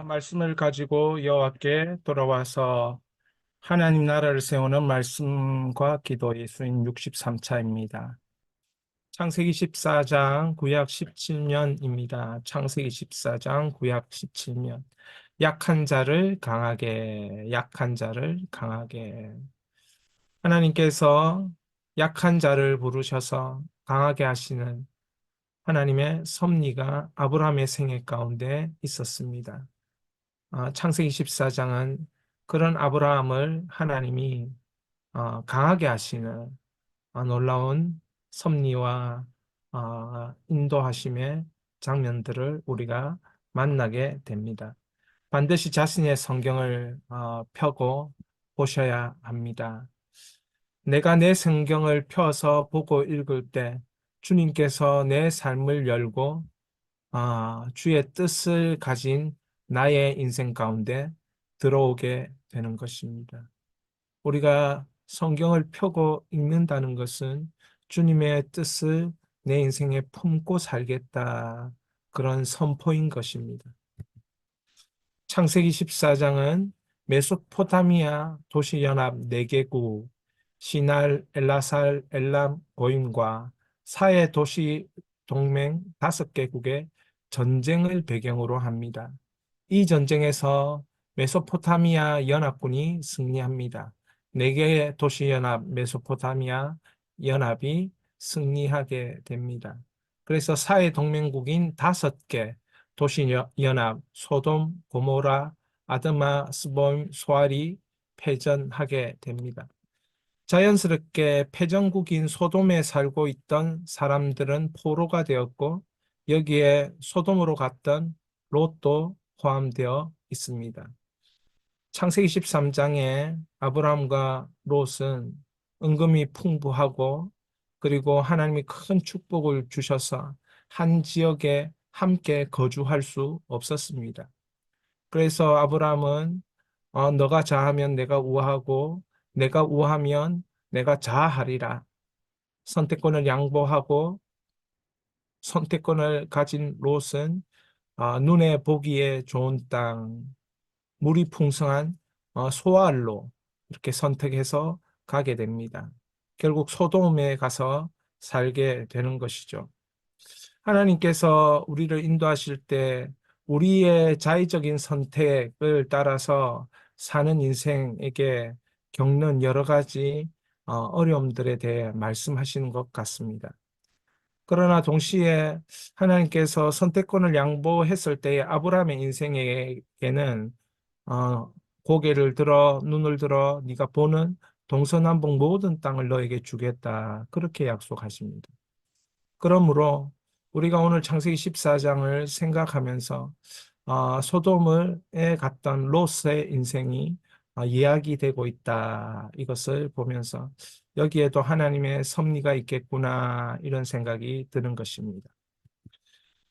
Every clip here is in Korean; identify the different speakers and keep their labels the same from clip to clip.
Speaker 1: 말씀을 가지고 여호와께 돌아와서 하나님 나라를 세우는 말씀과 기도의 수인 63차입니다. 창세기 14장 구약 17년입니다. 창세기 14장 구약 17년 약한 자를 강하게 약한 자를 강하게 하나님께서 약한 자를 부르셔서 강하게 하시는 하나님의 섭리가 아브라함의 생애 가운데 있었습니다. 아, 창세기 14장은 그런 아브라함을 하나님이 어, 강하게 하시는 어, 놀라운 섭리와 어, 인도하심의 장면들을 우리가 만나게 됩니다. 반드시 자신의 성경을 펴고 보셔야 합니다. 내가 내 성경을 펴서 보고 읽을 때 주님께서 내 삶을 열고 주의 뜻을 가진 나의 인생 가운데 들어오게 되는 것입니다. 우리가 성경을 펴고 읽는다는 것은 주님의 뜻을 내 인생에 품고 살겠다. 그런 선포인 것입니다. 창세기 14장은 메소포타미아 도시연합 4개국, 시날, 엘라살, 엘람, 고임과 사해 도시 동맹 5개국의 전쟁을 배경으로 합니다. 이 전쟁에서 메소포타미아 연합군이 승리합니다. 네 개의 도시 연합 메소포타미아 연합이 승리하게 됩니다. 그래서 사회 동맹국인 다섯 개 도시 연합 소돔, 고모라, 아드마, 스보임, 소알이 패전하게 됩니다. 자연스럽게 패전국인 소돔에 살고 있던 사람들은 포로가 되었고 여기에 소돔으로 갔던 롯도 포함되어 있습니다. 창세기 13장에 아브라함과 롯은 은금이 풍부하고 그리고 하나님이 큰 축복을 주셔서 한 지역에 함께 거주할 수 없었습니다. 그래서 아브라함은 어, 너가 자하면 내가 우하고 내가 우하면 내가 자하리라. 선택권을 양보하고 선택권을 가진 롯은 어, 눈에 보기에 좋은 땅, 물이 풍성한 어, 소알로 이렇게 선택해서 가게 됩니다. 결국 소돔에 가서 살게 되는 것이죠. 하나님께서 우리를 인도하실 때 우리의 자의적인 선택을 따라서 사는 인생에게 겪는 여러 가지 어, 어려움들에 대해 말씀하시는 것 같습니다. 그러나 동시에 하나님께서 선택권을 양보했을 때 아브라함의 인생에게는 어, 고개를 들어 눈을 들어 네가 보는 동서남북 모든 땅을 너에게 주겠다 그렇게 약속하십니다. 그러므로 우리가 오늘 창세기 14장을 생각하면서 어, 소돔에 갔던 롯의 인생이 어, 이야기되고 있다 이것을 보면서 여기에도 하나님의 섭리가 있겠구나 이런 생각이 드는 것입니다.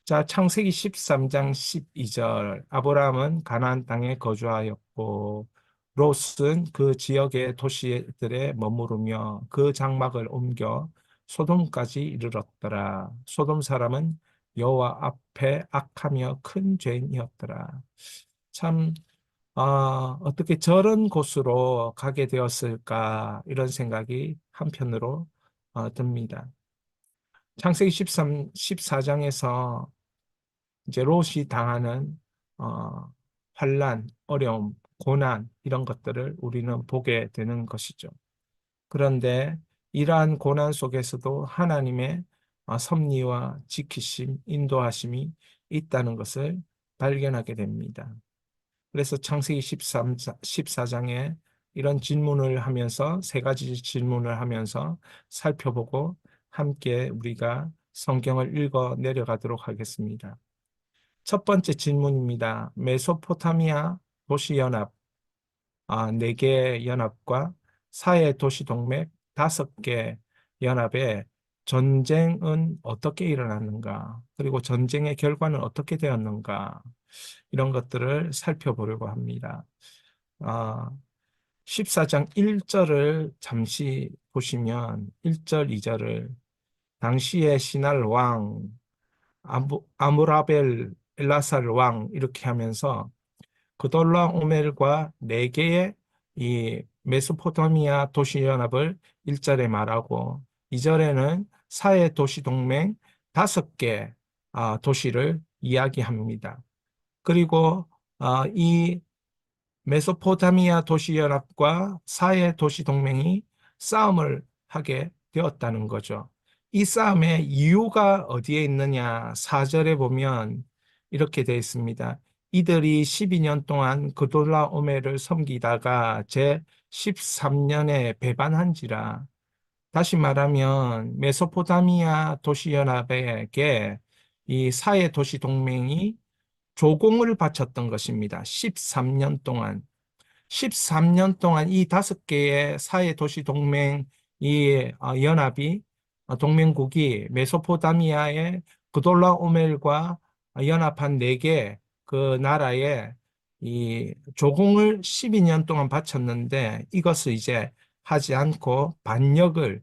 Speaker 1: 자, 창세기 13장 12절 아브라함은 가나안 땅에 거주하였고 롯은 그 지역의 도시들에 머무르며 그 장막을 옮겨 소돔까지 이르렀더라. 소돔 사람은 여호와 앞에 악하며 큰 죄인이었더라. 참 아, 어떻게 저런 곳으로 가게 되었을까 이런 생각이 한편으로 어, 듭니다. 창세기 13, 14장에서 이제 롯이 당하는 어, 환란, 어려움, 고난 이런 것들을 우리는 보게 되는 것이죠. 그런데 이러한 고난 속에서도 하나님의 어, 섭리와 지키심, 인도하심이 있다는 것을 발견하게 됩니다. 그래서 창세기 13, 14장에 이런 질문을 하면서 세 가지 질문을 하면서 살펴보고 함께 우리가 성경을 읽어 내려가도록 하겠습니다. 첫 번째 질문입니다. 메소포타미아 도시 연합 아, 네개 연합과 사해 도시 동맥 다섯 개 연합의 전쟁은 어떻게 일어났는가? 그리고 전쟁의 결과는 어떻게 되었는가? 이런 것들을 살펴보려고 합니다. 아, 14장 1절을 잠시 보시면 1절, 2절을 당시의 시날 왕 아무, 아무라벨 엘라살 왕 이렇게 하면서 그돌라 오멜과 네 개의 이 메소포타미아 도시 연합을 1절에 말하고 2절에는 사해 도시 동맹 다섯 개 아, 도시를 이야기합니다. 그리고 아, 이 메소포타미아 도시연합과 사해 도시 동맹이 싸움을 하게 되었다는 거죠. 이 싸움의 이유가 어디에 있느냐? 4절에 보면 이렇게 되어 있습니다. 이들이 12년 동안 그돌라 오메를 섬기다가 제 13년에 배반한지라. 다시 말하면 메소포타미아 도시연합에게 이 사해 도시 동맹이 조공을 바쳤던 것입니다. 13년 동안. 13년 동안 이 다섯 개의 사해 도시 동맹 이 어, 연합이 어, 동맹국이 메소포타미아의 그돌라 오멜과 연합한 네 개 그 나라에 이 조공을 12년 동안 바쳤는데 이것을 이제 하지 않고 반역을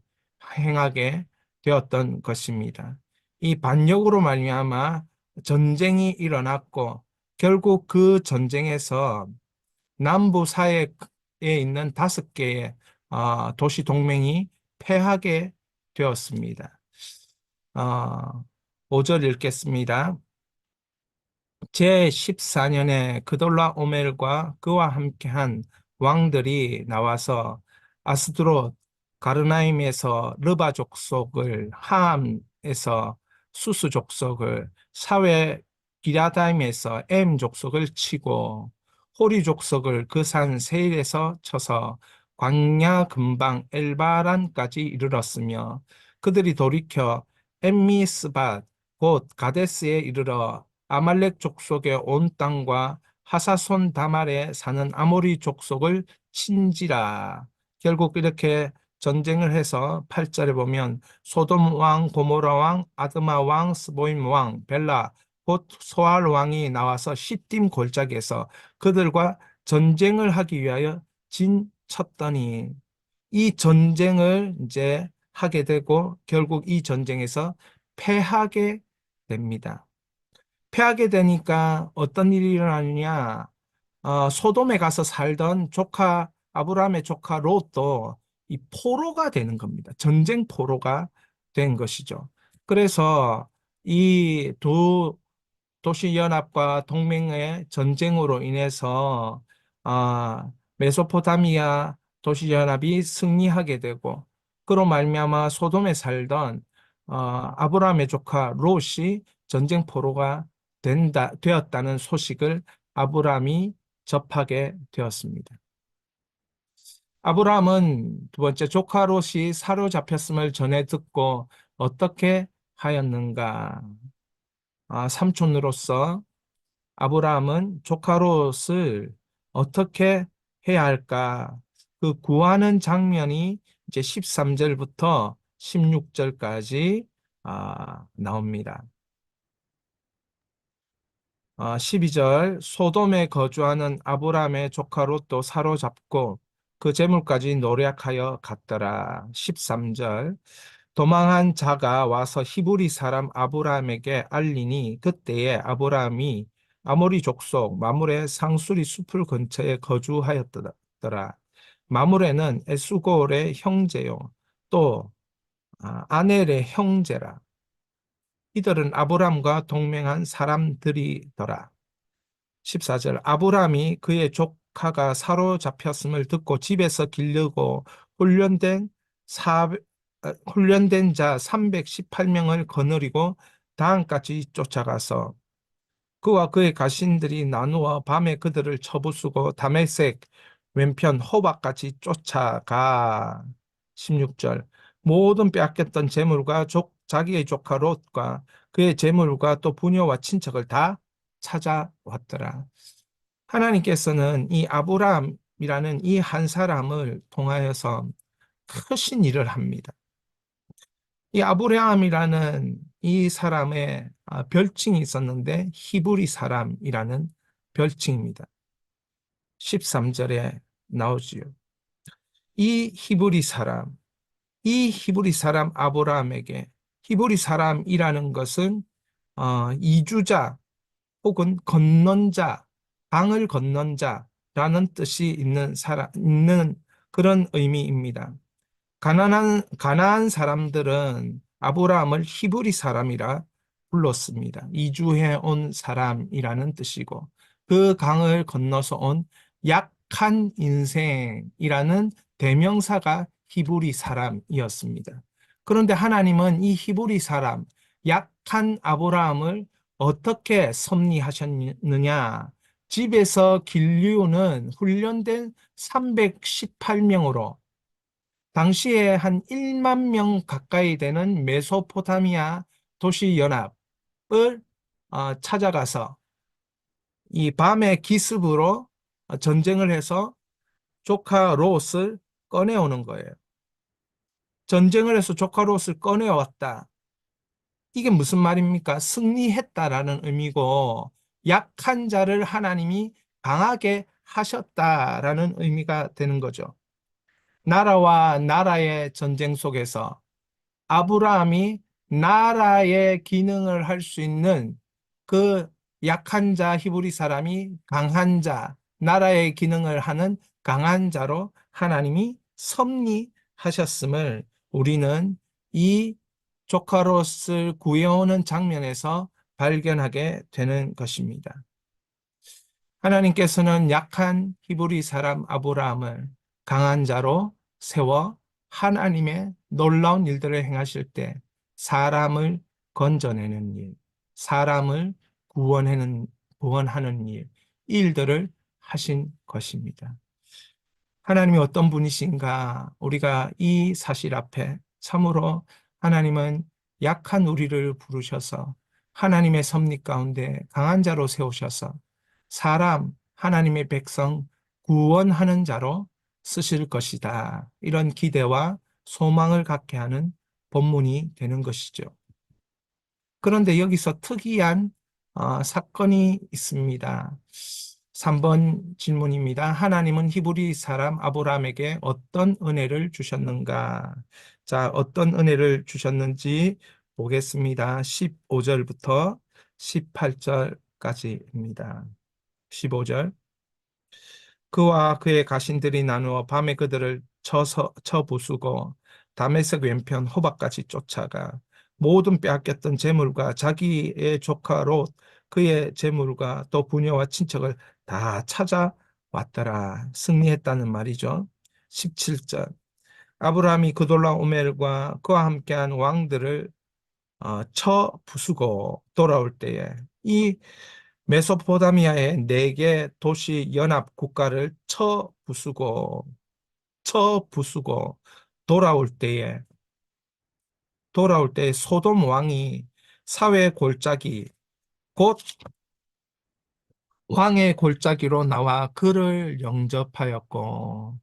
Speaker 1: 행하게 되었던 것입니다. 이 반역으로 말미암아 전쟁이 일어났고 결국 그 전쟁에서 남부 사해에 있는 다섯 개의 어, 도시 동맹이 패하게 되었습니다. 어, 5절 읽겠습니다. 제14년에 그돌라 오멜과 그와 함께한 왕들이 나와서 아스드롯 가르나임에서 르바 족속을 하암에서 수수 족속을 사회 기라다임에서 엠 족속을 치고 호리 족속을 그 산 세일에서 쳐서 광야 근방 엘바란까지 이르렀으며 그들이 돌이켜 엠미스밭 곧 가데스에 이르러 아말렉 족속의 온 땅과 하사손 다말에 사는 아모리 족속을 친지라 결국 이렇게 전쟁을 해서 8절에 보면 소돔 왕, 고모라 왕, 아드마 왕, 스보임 왕, 벨라 곧 소알 왕이 나와서 시딤 골짜기에서 그들과 전쟁을 하기 위하여 진쳤더니 이 전쟁을 이제 하게 되고 결국 이 전쟁에서 패하게 됩니다. 패하게 되니까 어떤 일이 일어나느냐? 어, 소돔에 가서 살던 조카 아브라함의 조카 롯도 이 포로가 되는 겁니다. 전쟁 포로가 된 것이죠. 그래서 이 두 도시 연합과 동맹의 전쟁으로 인해서 아, 메소포타미아 도시 연합이 승리하게 되고 그로 말미암아 소돔에 살던 어, 아브라함의 조카 롯이 전쟁 포로가 된다 되었다는 소식을 아브라함이 접하게 되었습니다. 아브라함은 두 번째 조카 롯이 사로잡혔음을 전해 듣고 어떻게 하였는가? 아, 삼촌으로서 아브라함은 조카 롯을 어떻게 해야 할까? 그 구하는 장면이 이제 13절부터 16절까지 아, 나옵니다. 아, 12절 소돔에 거주하는 아브라함의 조카 롯도 사로잡고 그 재물까지 노력하여 갔더라. 13절 도망한 자가 와서 히브리 사람 아브라함에게 알리니 그때에 아브라함이 아모리 족속 마물의 상수리 숲을 근처에 거주하였더라. 마물에는 에수골의 형제요 또 아, 아넬의 형제라. 이들은 아브라함과 동맹한 사람들이더라. 14절 아브라함이 그의 조카가 사로잡혔음을 듣고 집에서 길르고 훈련된 사, 아, 훈련된 자 318명을 거느리고 다음까지 쫓아가서 그와 그의 가신들이 나누어 밤에 그들을 쳐부수고 다메섹 왼편 호박같이 쫓아가 16절 모든 빼앗겼던 재물과 족, 자기의 조카 롯과 그의 재물과 또 부녀와 친척을 다 찾아왔더라. 하나님께서는 이 아브라함이라는 이 한 사람을 통하여서 크신 일을 합니다. 이 아브라함이라는 이 사람의 아, 별칭이 있었는데 히브리 사람이라는 별칭입니다. 13절에 나오지요. 이 히브리 사람, 이 히브리 사람 아브라함에게 히브리 사람이라는 것은 어, 이주자 혹은 건넌자 강을 건넌 자라는 뜻이 있는 사람, 있는 그런 의미입니다. 가난한, 가나안 사람들은 아브라함을 히브리 사람이라 불렀습니다. 이주해 온 사람이라는 뜻이고, 그 강을 건너서 온 약한 인생이라는 대명사가 히브리 사람이었습니다. 그런데 하나님은 이 히브리 사람, 약한 아브라함을 어떻게 섭리하셨느냐? 집에서 길리우는 훈련된 318명으로 당시에 한 1만 명 가까이 되는 메소포타미아 도시 연합을 어, 찾아가서 이 밤의 기습으로 전쟁을 해서 조카 롯을 꺼내오는 거예요. 전쟁을 해서 조카 롯을 꺼내왔다. 이게 무슨 말입니까? 승리했다라는 의미고 약한 자를 하나님이 강하게 하셨다라는 의미가 되는 거죠. 나라와 나라의 전쟁 속에서 아브라함이 나라의 기능을 할 수 있는 그 약한 자 히브리 사람이 강한 자, 나라의 기능을 하는 강한 자로 하나님이 섭리하셨음을 우리는 이 조카롯을 구해오는 장면에서 발견하게 되는 것입니다. 하나님께서는 약한 히브리 사람 아브라함을 강한 자로 세워 하나님의 놀라운 일들을 행하실 때 사람을 건져내는 일, 사람을 구원하는, 구원하는 일, 일들을 하신 것입니다. 하나님이 어떤 분이신가 우리가 이 사실 앞에 참으로 하나님은 약한 우리를 부르셔서 하나님의 섭리 가운데 강한 자로 세우셔서 사람, 하나님의 백성 구원하는 자로 쓰실 것이다. 이런 기대와 소망을 갖게 하는 본문이 되는 것이죠. 그런데 여기서 특이한 어, 사건이 있습니다. 3번 질문입니다. 하나님은 히브리 사람 아브라함에게 어떤 은혜를 주셨는가? 자, 어떤 은혜를 주셨는지 보겠습니다. 15절부터 18절까지입니다. 15절. 그와 그의 가신들이 나누어 밤에 그들을 쳐서, 쳐 부수고 다메섹 왼편 호박까지 쫓아가 모든 빼앗겼던 재물과 자기의 조카 롯 그의 재물과 또 부녀와 친척을 다 찾아왔더라. 승리했다는 말이죠. 17절. 아브라함이 그돌라 오멜과 그와 함께한 왕들을 어, 쳐 부수고 돌아올 때에 이 메소포타미아의 네 개 도시 연합 국가를 쳐 부수고 쳐 부수고 돌아올 때에 돌아올 때 소돔 왕이 사회 골짜기 곧 왕의 골짜기로 나와 그를 영접하였고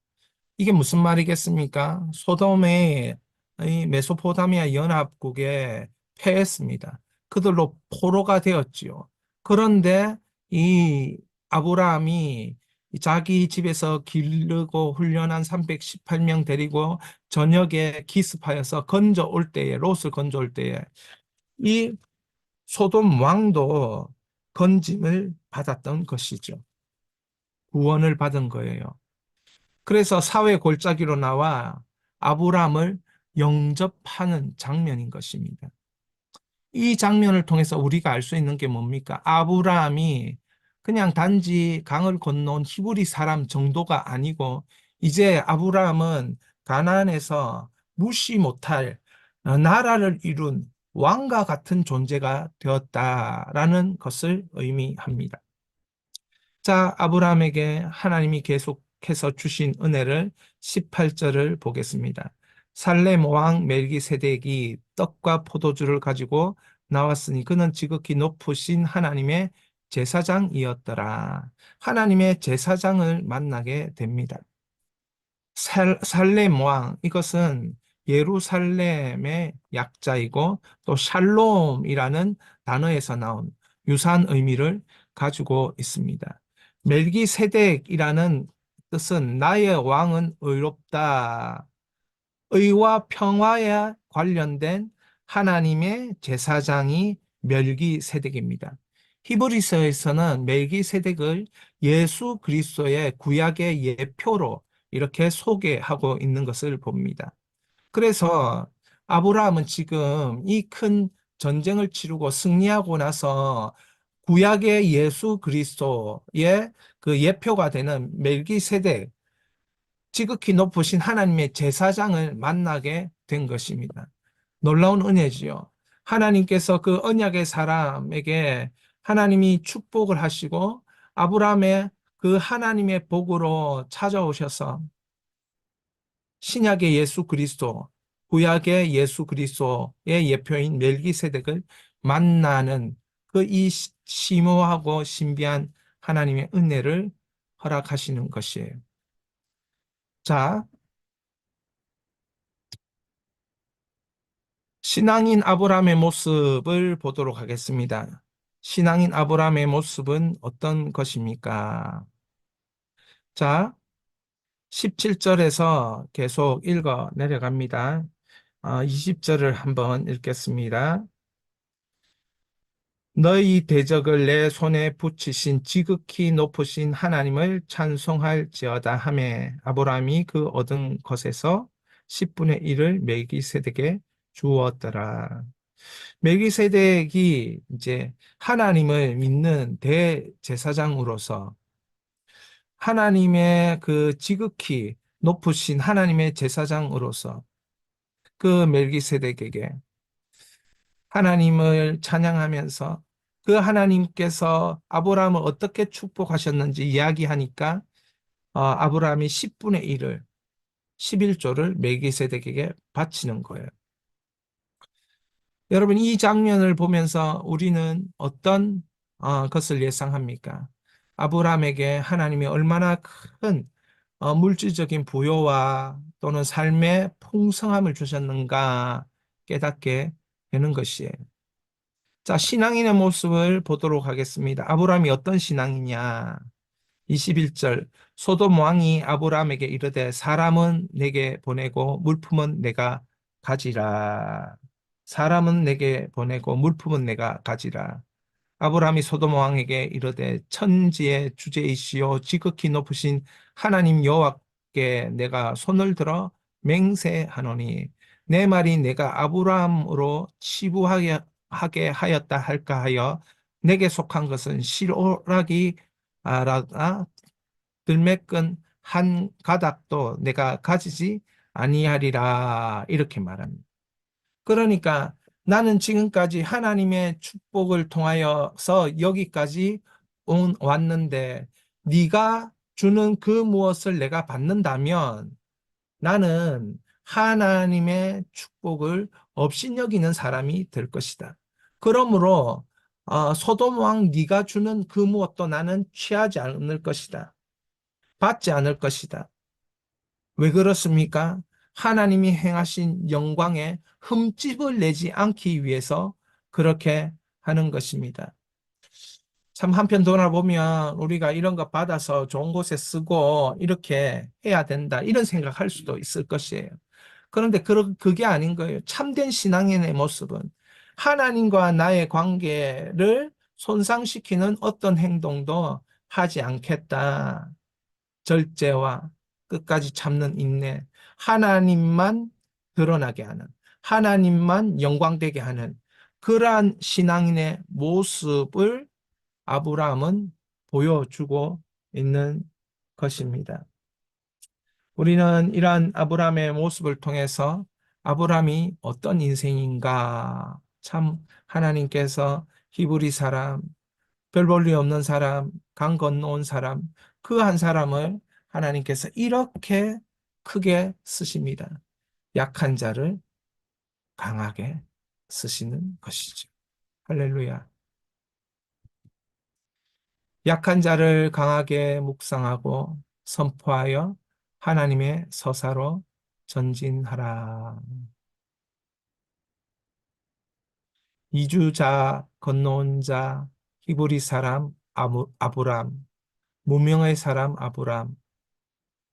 Speaker 1: 이게 무슨 말이겠습니까? 소돔의 이 메소포타미아 연합국에 패했습니다. 그들로 포로가 되었지요. 그런데 이 아브라함이 자기 집에서 기르고 훈련한 318명 데리고 저녁에 기습하여서 건져 올 때에 롯을 건져 올 때에 이 소돔 왕도 건짐을 받았던 것이죠. 구원을 받은 거예요. 그래서 사회 골짜기로 나와 아브라함을 영접하는 장면인 것입니다. 이 장면을 통해서 우리가 알 수 있는 게 뭡니까? 아브라함이 그냥 단지 강을 건너온 히브리 사람 정도가 아니고 이제 아브라함은 가나안에서 무시 못할 나라를 이룬 왕과 같은 존재가 되었다라는 것을 의미합니다. 자, 아브라함에게 하나님이 계속해서 주신 은혜를 18절을 보겠습니다. 살렘 왕 멜기세덱이 떡과 포도주를 가지고 나왔으니 그는 지극히 높으신 하나님의 제사장이었더라. 하나님의 제사장을 만나게 됩니다. 살, 살렘 왕 이것은 예루살렘의 약자이고 또 샬롬이라는 단어에서 나온 유사한 의미를 가지고 있습니다. 멜기세덱이라는 뜻은 나의 왕은 의롭다. 의와 평화에 관련된 하나님의 제사장이 멜기세덱입니다. 히브리서에서는 멜기세덱을 예수 그리스도의 구약의 예표로 이렇게 소개하고 있는 것을 봅니다. 그래서 아브라함은 지금 이 큰 전쟁을 치르고 승리하고 나서 구약의 예수 그리스도의 그 예표가 되는 멜기세덱 지극히 높으신 하나님의 제사장을 만나게 된 것입니다. 놀라운 은혜지요. 하나님께서 그 언약의 사람에게 하나님이 축복을 하시고 아브라함의 그 하나님의 복으로 찾아오셔서 신약의 예수 그리스도, 구약의 예수 그리스도의 예표인 멜기세덱을 만나는 그 이 심오하고 신비한 하나님의 은혜를 허락하시는 것이에요. 자, 신앙인 아브라함의 모습을 보도록 하겠습니다. 신앙인 아브라함의 모습은 어떤 것입니까? 자, 17절에서 계속 읽어 내려갑니다. 20절을 아, 한번 읽겠습니다. 너희 대적을 내 손에 붙이신 지극히 높으신 하나님을 찬송할지어다 하매 아브라함이 그 얻은 것에서 10분의 1을 멜기세덱에 주었더라. 멜기세덱이 이제 하나님을 믿는 대제사장으로서 하나님의 그 지극히 높으신 하나님의 제사장으로서 그 멜기세덱에게 하나님을 찬양하면서 그 하나님께서 아브라함을 어떻게 축복하셨는지 이야기하니까 어, 아브라함이 10분의 1을 11조를 멜기세덱에게 바치는 거예요. 여러분 이 장면을 보면서 우리는 어떤 어, 것을 예상합니까? 아브라함에게 하나님이 얼마나 큰 어, 물질적인 부여와 또는 삶의 풍성함을 주셨는가 깨닫게 되는 것이에요. 자, 신앙인의 모습을 보도록 하겠습니다. 아브라함이 어떤 신앙이냐? 21절 소돔 왕이 아브라함에게 이르되 사람은 내게 보내고 물품은 내가 가지라. 사람은 내게 보내고 물품은 내가 가지라. 아브라함이 소돔 왕에게 이르되 천지의 주제이시오 지극히 높으신 하나님 여호와께 내가 손을 들어 맹세하노니 내 말이 내가 아브라함으로 치부하게 하게 하였다 할까 하여 내게 속한 것은 아라 들매끈 한 가닥도 내가 가지지 아니하리라 이렇게 말합니다. 그러니까 나는 지금까지 하나님의 축복을 통하여서 여기까지 온, 왔는데 네가 주는 그 무엇을 내가 받는다면 나는 하나님의 축복을 업신여기는 사람이 될 것이다. 그러므로 어, 소돔 왕 네가 주는 그 무엇도 나는 취하지 않을 것이다. 받지 않을 것이다. 왜 그렇습니까? 하나님이 행하신 영광에 흠집을 내지 않기 위해서 그렇게 하는 것입니다. 참 한편 돌아보면 우리가 이런 거 받아서 좋은 곳에 쓰고 이렇게 해야 된다 이런 생각할 수도 있을 것이에요. 그런데 그게 아닌 거예요. 참된 신앙인의 모습은 하나님과 나의 관계를 손상시키는 어떤 행동도 하지 않겠다. 절제와 끝까지 참는 인내, 하나님만 드러나게 하는, 하나님만 영광되게 하는 그러한 신앙인의 모습을 아브라함은 보여주고 있는 것입니다. 우리는 이러한 아브라함의 모습을 통해서 아브라함이 어떤 인생인가 참 하나님께서 히브리 사람, 별 볼일 없는 사람, 강 건너온 사람, 그 한 사람을 하나님께서 이렇게 크게 쓰십니다. 약한 자를 강하게 쓰시는 것이죠. 할렐루야. 약한 자를 강하게 묵상하고 선포하여 하나님의 서사로 전진하라. 이주자, 건너온 자, 히브리 사람 아무, 아브람, 무명의 사람 아브람,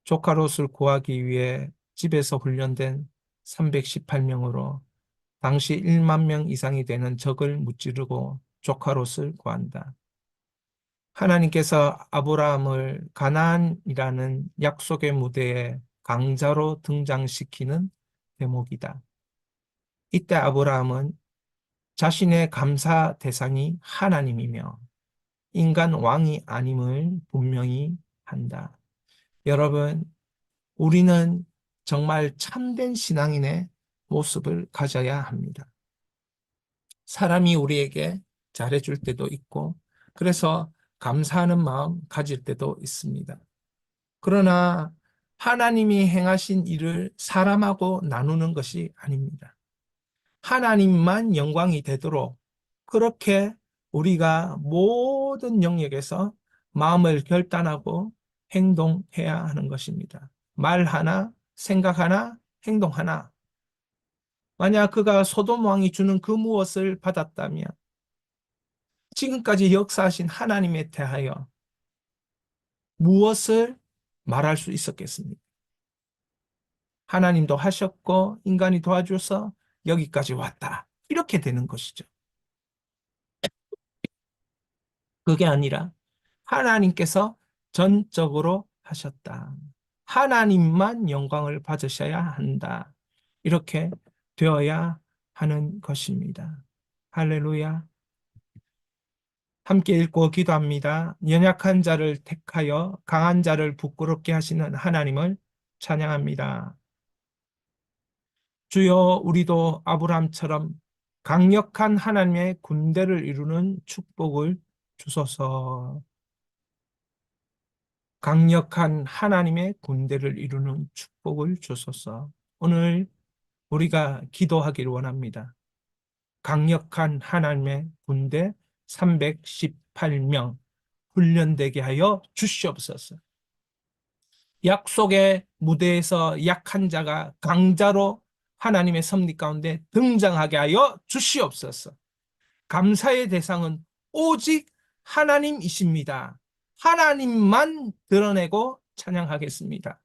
Speaker 1: 조카롯을 구하기 위해 집에서 훈련된 318명으로 당시 1만 명 이상이 되는 적을 무찌르고 조카롯을 구한다. 하나님께서 아브라함을 가나안이라는 약속의 무대에 강자로 등장시키는 대목이다. 이때 아브라함은 자신의 감사 대상이 하나님이며 인간 왕이 아님을 분명히 한다. 여러분, 우리는 정말 참된 신앙인의 모습을 가져야 합니다. 사람이 우리에게 잘해줄 때도 있고, 그래서 감사하는 마음 가질 때도 있습니다. 그러나 하나님이 행하신 일을 사람하고 나누는 것이 아닙니다. 하나님만 영광이 되도록 그렇게 우리가 모든 영역에서 마음을 결단하고 행동해야 하는 것입니다. 말 하나, 생각 하나, 행동 하나. 만약 그가 소돔 왕이 주는 그 무엇을 받았다면 지금까지 역사하신 하나님에 대하여 무엇을 말할 수 있었겠습니까? 하나님도 하셨고 인간이 도와줘서 여기까지 왔다. 이렇게 되는 것이죠. 그게 아니라 하나님께서 전적으로 하셨다. 하나님만 영광을 받으셔야 한다. 이렇게 되어야 하는 것입니다. 할렐루야. 함께 읽고 기도합니다. 연약한 자를 택하여 강한 자를 부끄럽게 하시는 하나님을 찬양합니다. 주여 우리도 아브라함처럼 강력한 하나님의 군대를 이루는 축복을 주소서. 강력한 하나님의 군대를 이루는 축복을 주소서. 오늘 우리가 기도하기를 원합니다. 강력한 하나님의 군대 318명 훈련되게 하여 주시옵소서. 약속의 무대에서 약한 자가 강자로 하나님의 섭리 가운데 등장하게 하여 주시옵소서. 감사의 대상은 오직 하나님이십니다. 하나님만 드러내고 찬양하겠습니다.